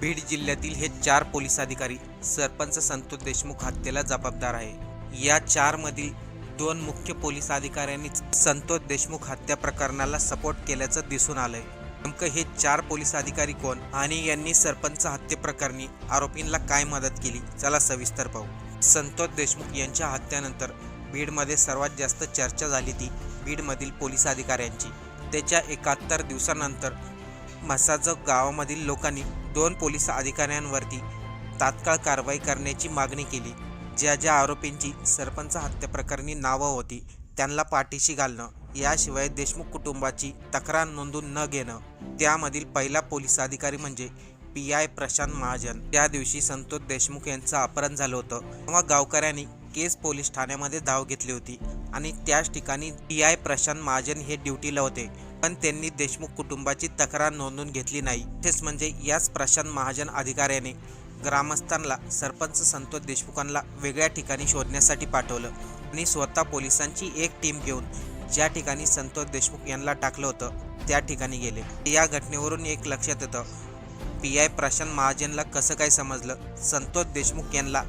बीड जिल्ह्यातील हे चार पोलीस अधिकारी सरपंच संतोष देशमुख हत्येला जबाबदार आहे. या चारमधील दोन मुख्य पोलीस अधिकाऱ्यांनीच संतोष देशमुख हत्या प्रकरणाला सपोर्ट केल्याचं दिसून आलंय. नेमकं हे चार पोलीस अधिकारी कोण आणि यांनी सरपंच हत्येप्रकरणी आरोपींना काय मदत केली? चला सविस्तर पाहू. संतोष देशमुख यांच्या हत्येनंतर बीडमध्ये सर्वात जास्त चर्चा झाली ती बीडमधील पोलीस अधिकाऱ्यांची. त्याच्या एकाहत्तर दिवसानंतर मसाजो गावामधील लोकांनी दोन पोलीस अधिकाऱ्यांवरती तात्काळ कारवाई करण्याची मागणी केली. ज्या ज्या आरोपींची सरपंच हत्येप्रकरणी नावं होती त्यांना पाठीशी घालणं याशिवाय देशमुख कुटुंबाची तक्रार नोंदून न घेणं त्यामधील पहिला पोलीस अधिकारी म्हणजे पी आय प्रशांत महाजन. त्या दिवशी संतोष देशमुख यांचं अपहरण झालं होतं. तेव्हा गावकऱ्यांनी केस पोलीस ठाण्यामध्ये धाव घेतली होती आणि त्याच ठिकाणी पी आय प्रशांत महाजन हे ड्युटीला होते. पण त्यांनी देशमुख कुटुंबाची तक्रार नोंदवून घेतली नाही. तेच म्हणजे याच प्रशांत महाजन अधिकाऱ्याने ग्रामस्थांना सरपंच संतोष देशमुखांना वेगळ्या ठिकाणी शोधण्यासाठी पाठवलं आणि स्वतः पोलिसांची एक टीम घेऊन ज्या ठिकाणी संतोष देशमुख यांना टाकलं होतं त्या ठिकाणी गेले. या घटनेवरून एक लक्षात येतं पी आय प्रशांत महाजनला कसं काय समजलं? संतोष देशमुख यांना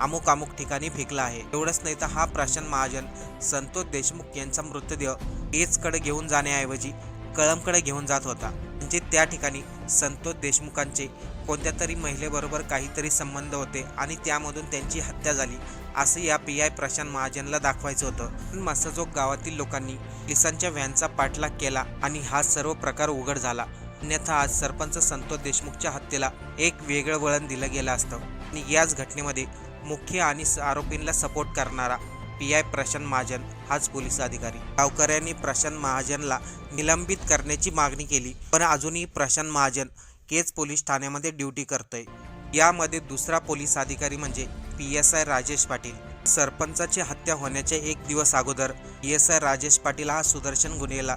अमुक अमुक ठिकाणी फेकला आहे. एवढंच नाही तर हा प्रशांत महाजन संतोष देशमुख यांचा मृतदेह एचकडे घेऊन जाण्याऐवजी कळमकडे घेऊन जात होता. म्हणजे त्या ठिकाणी संतोष देशमुखांचे कोणत्या तरी महिलेबरोबर काहीतरी संबंध होते आणि त्यामधून त्यांची हत्या झाली असं या पी आय प्रशांत महाजनला दाखवायचं होतं. पण मसाजोग गावातील लोकांनी पोलिसांच्या व्हॅनचा पाठलाग केला आणि हा सर्व प्रकार उघड झाला. अन्यथा आज सरपंच संतोष देशमुखच्या हत्येला एक वेगळं वळण दिलं गेलं असतं. आणि याच घटनेमध्ये मुख्य आणि स- आरोपींना सपोर्ट करणारा पी आय प्रशांत महाजन हाच पोलीस अधिकारी. गावकऱ्यांनी प्रशांत महाजनला निलंबित करण्याची मागणी केली पण अजूनही प्रशांत महाजन केज पोलीस ठाण्यामध्ये ड्युटी करतोय. यामध्ये दुसरा पोलीस अधिकारी म्हणजे P S I Rajesh Patil. सरपंचाची हत्या होण्याच्या एक दिवस अगोदर P S I Rajesh Patil हा सुदर्शन गुन्हेला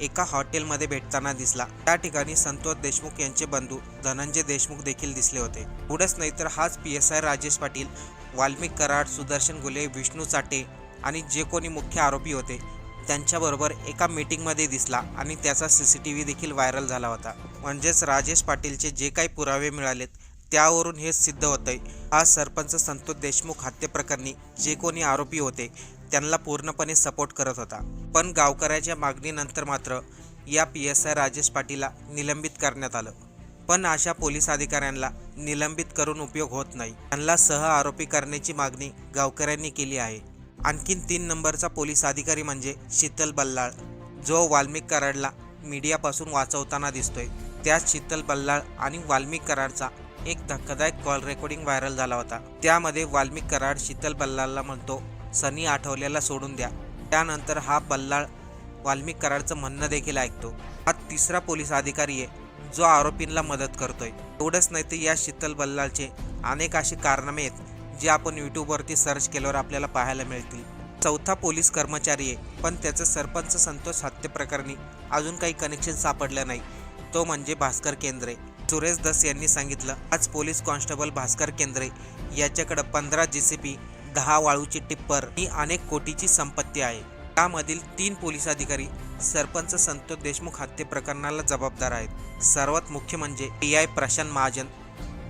एका हॉटेलमध्ये भेटताना दिसला. त्या ठिकाणी संतोष देशमुख यांचे बंधू धनंजय देशमुख देखील दिसले होते. पुढेच नाही तर हाच P S I Rajesh Patil Valmik Karad Sudarshan Ghule Vishnu Chate आणि जे कोणी मुख्य आरोपी होते त्यांच्याबरोबर एका मीटिंगमध्ये दिसला आणि त्याचा सी सी टी व्ही देखील व्हायरल झाला होता. म्हणजेच राजेश पाटीलचे जे काही पुरावे मिळालेत त्यावरून हे सिद्ध होतंय. हा सरपंच संतोष देशमुख हत्येप्रकरणी जे कोणी आरोपी होते त्यांना पूर्णपणे सपोर्ट करत होता. पण गावकऱ्याच्या मागणीनंतर मात्र या पी एस आय राजेश पाटीलला निलंबित करण्यात आलं. पण अशा पोलीस अधिकाऱ्यांना निलंबित करून उपयोग होत नाही. त्यांना सह आरोपी करण्याची मागणी गावकऱ्यांनी केली आहे. आणखीन तीन नंबरचा पोलीस अधिकारी म्हणजे शीतल बल्लाळ जो वाल्मिक कराडला मीडियापासून वाचवताना दिसतोय. त्यात शीतल बल्लाळ आणि वाल्मिक कराडचा एक धक्कादायक कॉल रेकॉर्डिंग व्हायरल झाला होता. त्यामध्ये वाल्मिक कराड शीतल बल्लाळला म्हणतो सनी आठवल्याला सोडून द्या. त्यानंतर हा बल्लाळ वाल्मिक कराडचं म्हणणं देखील ऐकतो. हा तिसरा पोलीस अधिकारी आहे जो आरोपींना मदत करतोय. एवढंच नाही तर या शीतल बल्लाळचे अनेक असे कारनामे आहेत जे आपण यूट्यूबवरती सर्च केल्यावर आपल्याला पाहायला मिळतील. चौथा पोलीस कर्मचारी आहे पण त्याचं सरपंच संतोष हत्येप्रकरणी अजून काही कनेक्शन सापडलं नाही. तो म्हणजे भास्कर केंद्रे. सुरेश दस यांनी सांगितलं आज पोलीस कॉन्स्टेबल भास्कर केंद्रे याच्याकडं पंधरा जी सी पी दहा वाळूची टिप्पर ही अनेक कोटीची संपत्ती आहे. त्यामधील तीन पोलीस अधिकारी सरपंच संतोष देशमुख हत्ये प्रकरणाला जबाबदार आहेत. सर्वात मुख्य म्हणजे पी आय प्रशांत महाजन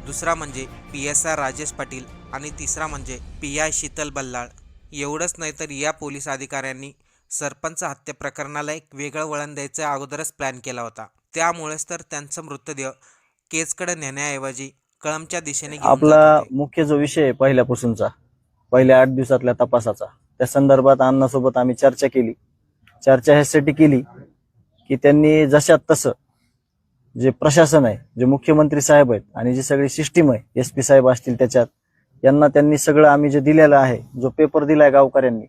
दुसरा म्हणजे P S R Rajesh Patil आणि तिसरा म्हणजे पी आय शीतल बल्लाळ. एवढंच नाही तर या पोलीस अधिकाऱ्यांनी सरपंच हत्या प्रकरणाला एक वेगळं वळण द्यायचा अगोदरच प्लॅन केला होता. त्यामुळेच तर त्यांचा मृतदेह केजकडे नेण्याऐवजी कळमच्या दिशेने आपला. मुख्य जो विषय आहे पहिल्यापासूनचा पहिल्या आठ दिवसातल्या तपासाचा. त्या संदर्भात अण्णासोबत आम्ही चर्चा केली. चर्चा ह्यासाठी केली की त्यांनी जशात तसं जे प्रशासन आहे जे मुख्यमंत्री साहेब आहेत आणि जी सगळी सिस्टीम आहे एस पी साहेब असतील त्याच्यात यांना त्यांनी सगळं आम्ही जे दिलेलं आहे जो पेपर दिलाय गावकऱ्यांनी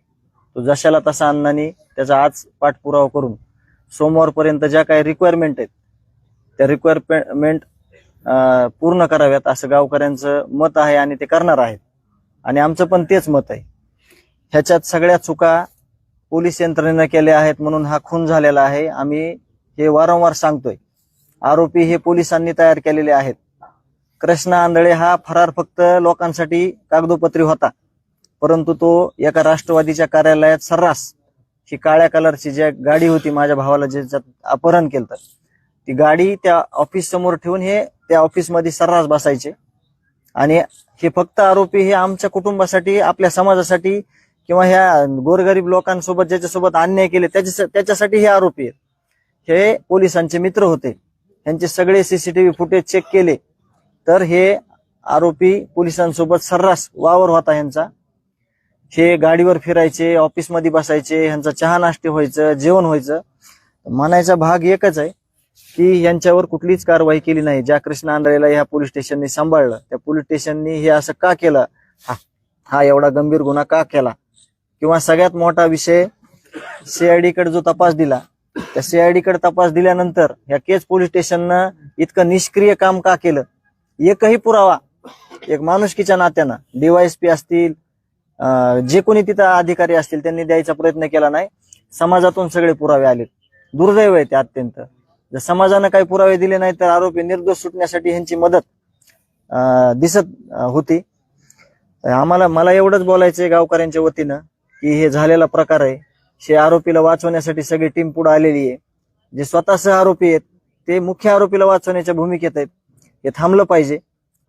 तो जशाला तसा अण्णांनी त्याचा आज पाठपुरावा करून सोमवारपर्यंत ज्या काही रिक्वायरमेंट आहेत त्या रिक्वायरमेंट पूर्ण कराव्यात असं गावकऱ्यांचं मत आहे आणि ते करणार आहेत. आणि आमचं पण तेच मत आहे. ह्याच्यात सगळ्या चुका पोलीस यंत्रणेनं केल्या आहेत म्हणून हा खून झालेला आहे. आम्ही हे वारंवार सांगतोय. आरोपी हे पोलिसांनी तयार केलेले आहेत. कृष्णा आंधळे हा फरार फक्त लोकांसाठी कागदोपत्री होता. परंतु तो एका राष्ट्रवादीच्या कार्यालयात सर्रास ही काळ्या कलरची जी गाडी होती माझ्या भावाला ज्याच्यात अपहरण केलं ती गाडी त्या ऑफिस समोर ठेवून हे त्या ऑफिसमध्ये सर्रास बसायचे. आणि हे फक्त आरोपी हे आमच्या कुटुंबासाठी आपल्या समाजासाठी किंवा ह्या गोरगरीब लोकांसोबत ज्याच्यासोबत अन्याय केले त्याच्या त्याच्यासाठी हे आरोपी आहेत. हे पोलिसांचे मित्र होते. त्यांचे सगळे सीसीटीव्ही फुटेज चेक केले. तर हे आरोपी पोलिसांसोबत सर्रास वावर होता ह्यांचा. हे गाडीवर फिरायचे ऑफिसमध्ये बसायचे ह्यांचा चहा नाश्ते व्हायचं जेवण व्हायचं. म्हणायचा भाग एकच आहे. की यांच्यावर कुठलीच कारवाई केली नाही. ज्या कृष्ण आंधळेला ह्या पोलीस स्टेशननी सांभाळलं त्या पोलीस स्टेशननी हे असं का केलं? हा हा एवढा गंभीर गुन्हा का केला? किंवा सगळ्यात मोठा विषय सीआयडी कडे जो तपास दिला त्या सीआयडी कडे तपास दिल्यानंतर ह्या केज पोलीस स्टेशननं इतकं निष्क्रिय काम का केलं? एकही पुरावा एक माणुसकीच्या नात्यानं डीवायएसपी असतील जे कोणी तिथं अधिकारी असतील त्यांनी द्यायचा प्रयत्न केला नाही. समाजातून सगळे पुरावे आले दुर्दैव आहे ते अत्यंत. जर समाजानं काही पुरावे दिले नाही तर आरोपी निर्दोष सुटण्यासाठी ह्यांची मदत अं, दिसत होती. आम्हाला मला एवढंच बोलायचंय गावकऱ्यांच्या वतीनं की हे झालेला प्रकार आहे. हे आरोपीला वाचवण्यासाठी सगळी टीम पुढे आलेली आहे. जे स्वतः सह आरोपी आहेत ते मुख्य आरोपीला वाचवण्याच्या भूमिकेत आहेत हे थांबलं पाहिजे.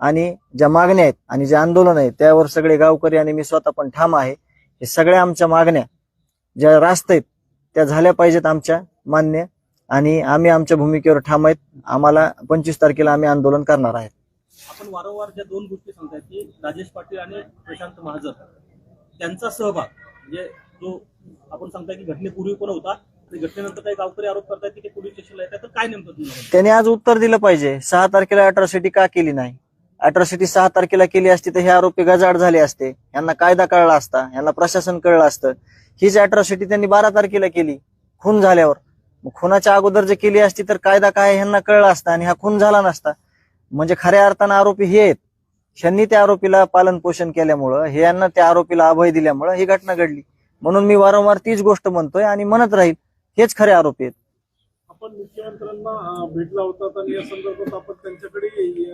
आणि ज्या मागण्या आहेत आणि जे आंदोलन आहे त्यावर सगळे गावकरी आणि मी स्वतः पण ठाम आहे. हे सगळ्या आमच्या मागण्या ज्या रास्त आहेत त्या झाल्या पाहिजेत आमच्या मान्य. आणि आम्ही आमच्या भूमिकेवर ठाम आहेत. आम्हाला पंचवीस तारखेला आम्ही आंदोलन करणार आहेत. आपण वारंवार ज्या दोन गोष्टी सांगताय की राजेश पाटील आणि प्रशांत महाजन त्यांचा सहभाग म्हणजे जो आपण सांगताय की घटनेपूर्वी पण होता आणि घटनेनंतर काही गावकरी आरोप करतायत की ते पोलीस स्टेशनला येतात तर काय नेमकं तुम्ही त्याने आज उत्तर दिलं पाहिजे. सहा तारखेला अट्रॉसिटी का केली नाही? अट्रॉसिटी सहा तारखेला केली असती तर हे आरोपी गजाड झाले असते. यांना कायदा कळला असता यांना प्रशासन कळलं असतं. हीच अट्रॉसिटी त्यांनी बारा तारखेला केली. खून झाल्यावर. मग खुनाच्या अगोदर जे केली असती तर कायदा काय ह्यांना कळला असता आणि हा खून झाला नसता. म्हणजे खऱ्या अर्थानं आरोपी हे आहेत. ह्यांनी त्या आरोपीला पालन पोषण केल्यामुळं हे यांना त्या आरोपीला अभय दिल्यामुळं ही घटना घडली. म्हणून मी वारंवार तीच गोष्ट म्हणतोय आणि म्हणत राहील हेच खरे आरोपी आहेत. आपण मुख्यमंत्र्यांना भेटला होता आणि या संदर्भात आपण त्यांच्याकडे ही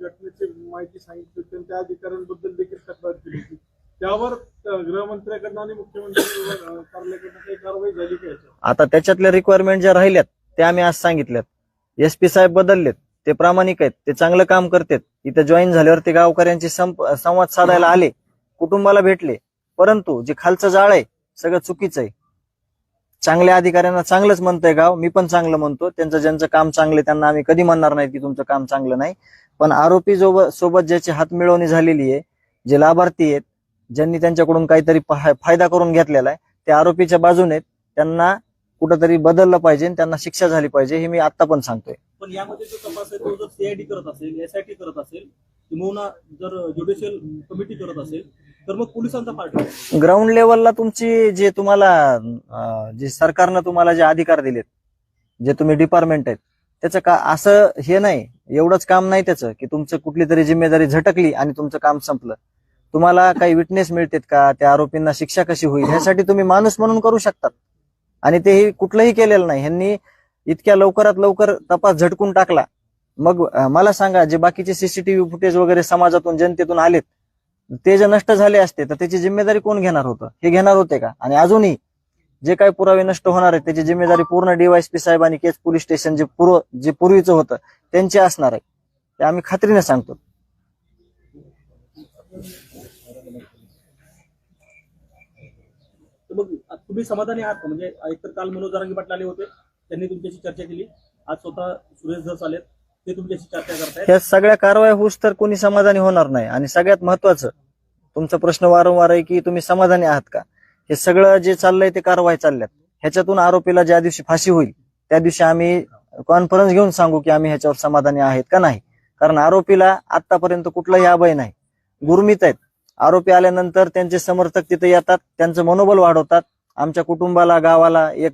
घटनेची माहिती सांगितली होती त्या अधिकाऱ्यांबद्दल देखील तक्रार केली होती. त्यावर गृहमंत्र्याकडनं आणि मुख्यमंत्री कार्यालयाकडनं काही कारवाई झाली का याच्यावर? आता त्याच्यातल्या रिक्वायरमेंट ज्या राहिल्यात त्या आम्ही आज सांगितल्यात. एस पी साहेब बदललेत ते प्रामाणिक आहेत ते चांगलं काम करतात. इथे जॉईन झाल्यावर ते गावकऱ्यांशी संप संवाद साधायला आले कुटुंबाला भेटले. परंतु जे खालचं जाळ आहे सगळं चुकीचं आहे. चांगल्या अधिकाऱ्यांना चांगलंच म्हणतंय गाव मी पण चांगलं म्हणतो. त्यांचं ज्यांचं काम चांगलं आहे, त्यांना आम्ही कधी म्हणणार नाही की तुमचं काम चांगलं नाही. पण आरोपी जो सोबत ज्याची हातमिळवणी झालेली आहे जे लाभार्थी आहेत ज्यांनी त्यांच्याकडून काहीतरी फायदा करून घेतलेला आहे ते आरोपीच्या बाजूने आहेत त्यांना कुठंतरी बदललं पाहिजे त्यांना शिक्षा झाली पाहिजे हे मी आता पण सांगतोय पण यामध्ये जो तपास आहे तो जर सीआयडी करत असेल एसआयटी करत असेल किंवा जर ज्युडिशियल कमिटी करत असेल तर मग पोलिसांचा पार्ट. ग्राउंड लेवलला तुमची जे तुम्हाला जे सरकारनं तुम्हाला जे अधिकार दिलेत जे तुम्ही डिपार्टमेंट आहेत त्याचं का असं हे नाही एवढंच काम नाही त्याचं की तुमचं कुठली तरी जिम्मेदारी झटकली आणि तुमचं काम संपलं तुम्हाला काही विटनेस मिळतात का? त्या आरोपींना शिक्षा कशी होईल? ह्यासाठी तुम्ही माणूस म्हणून करू शकतात. आणि तेही कुठलंही केलेलं नाही. ह्यांनी इतक्या लवकरात लवकर तपास झटकून टाकला. मग मला सांगा जे बाकीचे सीसीटीव्ही फुटेज वगैरे समाजातून जनतेतून आलेत ते जे नष्ट झाले असते तर त्याची जिम्मेदारी कोण घेणार होतं? हे घेणार होते का? आणि अजूनही जे काही पुरावे नष्ट होणार आहेत त्याची जिम्मेदारी पूर्ण डीवायसपी साहेब आणि केस पोलीस स्टेशन जे पूर्व जे पूर्वीचं होतं त्यांची असणार आहे. ते आम्ही खात्रीने सांगतो. मग तुम्ही समाधानी आहात का? म्हणजे एकतर काल मनोज जारांगी पाटील आले होते. त्यांनी तुमच्याशी चर्चा केली. आज स्वतः सुरेश धस आलेत. ते तुमच्याशी चर्चा करतायत. ह्या सगळ्या कारवाया होऊस तर कोणी समाधानी होणार नाही. आणि सगळ्यात महत्वाचं तुमचा प्रश्न वारंवार आहे की तुम्ही समाधानी आहात का? हे सगळं जे चाललंय ते कारवाई चालल्यात. ह्याच्यातून आरोपीला ज्या दिवशी फाशी होईल त्या दिवशी आम्ही कॉन्फरन्स घेऊन सांगू की आम्ही ह्याच्यावर समाधानी आहेत का नाही. कारण आरोपीला आतापर्यंत कुठलाही अभय नाही. गुरमित आहेत. आरोपी आल्यानंतर त्यांचे समर्थक तिथे येतात त्यांचं मनोबल वाढवतात आमच्या कुटुंबाला गावाला एक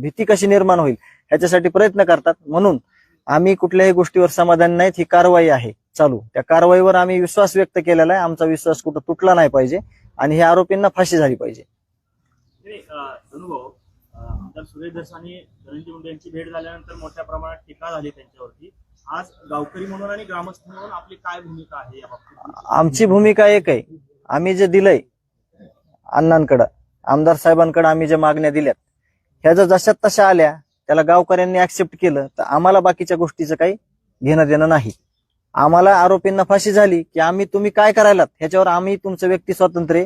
भीती कशी निर्माण होईल ह्याच्यासाठी प्रयत्न करतात. म्हणून आम्ही कुठल्याही गोष्टीवर समाधान नाहीत ही कारवाई आहे. चालू. त्या कारवाईवर आम्ही विश्वास व्यक्त केलेला आहे. आमचा विश्वास कुठं तुटला नाही पाहिजे आणि ह्या आरोपींना फाशी झाली पाहिजे. अनुभव सुरेश धस धनंजय मुंडे यांची भेट झाल्यानंतर मोठ्या प्रमाणात टीका झाली त्यांच्यावरती. आज गावकरी म्हणून आणि ग्रामस्थ म्हणून आपली काय भूमिका आहे या बाबतीत? आमची भूमिका एक आहे. आम्ही जे दिलंय अण्णांकडं आमदार साहेबांकडे आम्ही ज्या मागण्या दिल्यात ह्या जर जशात तशा आल्या त्याला गावकऱ्यांनी ऍक्सेप्ट केलं तर आम्हाला बाकीच्या गोष्टीचं काही घेणं देणं नाही. आम्हाला आरोपींना फाशी झाली की आम्ही तुम्ही काय करायलात? ह्याच्यावर आम्ही तुमचं व्यक्ती स्वातंत्र्य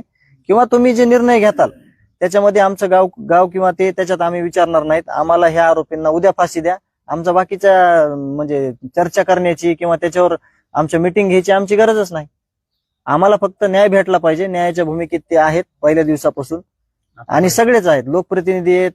किंवा तुम्ही जे निर्णय घेताल त्याच्यामध्ये आमचं गाव गाव किंवा ते त्याच्यात आम्ही विचारणार नाहीत. आम्हाला ह्या आरोपींना उद्या फाशी द्या. आमचा बाकीच्या म्हणजे चर्चा करण्याची किंवा त्याच्यावर आमच्या मिटिंग घ्यायची आमची गरजच नाही. आम्हाला फक्त न्याय भेटला पाहिजे. न्यायाच्या भूमिकेत ते आहेत पहिल्या दिवसापासून. आणि सगळेच आहेत. लोकप्रतिनिधी आहेत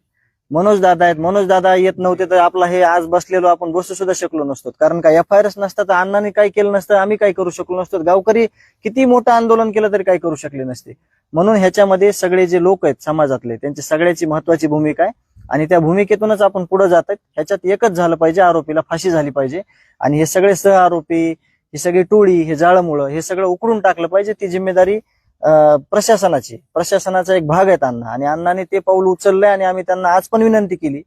मनोज दादा आहेत. मनोज दादा येत नव्हते तर आपला हे आज बसलेलो आपण बसू सुद्धा शकलो नसतो. कारण का एफ आय आरच नसता तर अण्णांनी काय केलं नसतं आम्ही काय करू शकलो नसतो. गावकरी किती मोठं आंदोलन केलं तरी काय करू शकले नसते. म्हणून ह्याच्यामध्ये सगळे जे लोक आहेत समाजातले त्यांची सगळ्याची महत्वाची भूमिका आहे. आणि त्या भूमिकेतूनच आपण पुढे जातात ह्याच्यात एकच झालं पाहिजे आरोपीला फाशी झाली पाहिजे. आणि हे सगळे सह आरोपी ही सगळी टोळी हे जाळमुळं हे सगळं उकळून टाकलं पाहिजे ती जिम्मेदारी अं, प्रशासनाची. प्रशासनाचा एक भाग आहेत अण्णा. आणि अण्णाने ते पाऊल उचललंय आणि आम्ही त्यांना आज पण विनंती केली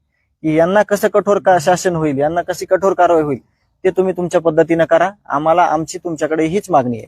की यांना कसं कठोर का शासन होईल यांना कशी कठोर कारवाई होईल ते तुम्ही तुमच्या पद्धतीनं करा. आम्हाला आमची तुमच्याकडे हीच मागणी आहे.